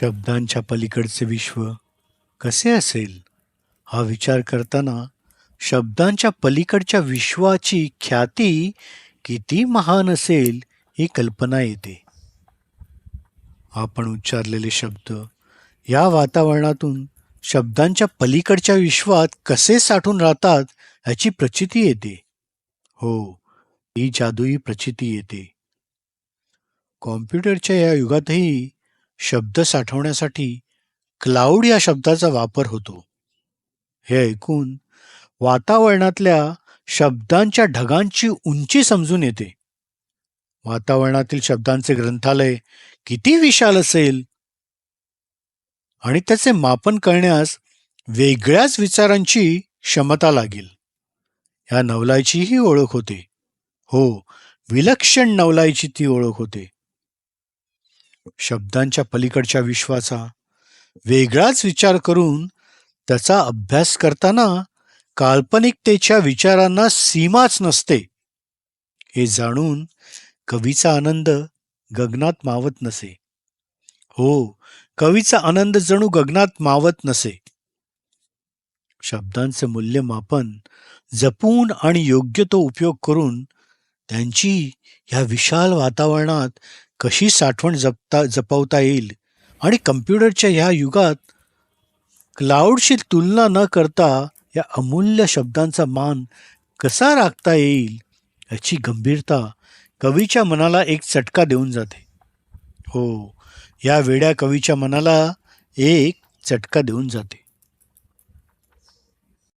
शब्दांच्या पलीकडचे विश्व कसे असेल? हा विचार करताना शब्दांच्या पलीकडच्या विश्वाची ख्याती किती महान असेल ही कल्पना येते. आपण उच्चारलेले शब्द या वातावरणातून शब्दांच्या पलीकडच्या विश्वात कसे साठून राहतात याची प्रचिती येते. हो ही जादुई प्रचिती येते. कॉम्प्युटरच्या या युगातही शब्द साठवण्यासाठी क्लाउड या शब्दाचा वापर होतो. हे ऐकून वातावरणातल्या शब्दांच्या ढगांची उंची समजून येते. वातावरणातील शब्दांचे ग्रंथालय किती विशाल असेल? आणि त्याचे मापन करण्यास वेगळ्याच विचारांची क्षमता लागेल. ह्या नवलाईचीही ओळख होते. हो विलक्षण नवलाईची ती ओळख होते. शब्दांच्या पलीकडच्या विश्वाचा वेगळाच विचार करून त्याचा अभ्यास करताना काल्पनिकतेच्या विचारांना सीमाच नसते. हे जाणून कवीचा आनंद गगनात मावत नसे. हो कवीचा आनंद जणू गगनात मावत नसे. शब्दांचे मूल्यमापन जपून आणि योग्य तो उपयोग करून त्यांची ह्या विशाल वातावरणात कशी साठवण जपता जपवता येईल? आणि कम्प्युटरच्या ह्या युगात क्लाउडशी तुलना न करता या अमूल्य शब्दांचा मान कसा राखता येईल याची गंभीरता कवीच्या मनाला एक चटका देऊन जाते. हो या वेड्या कवीच्या मनाला एक चटका देऊन जाते.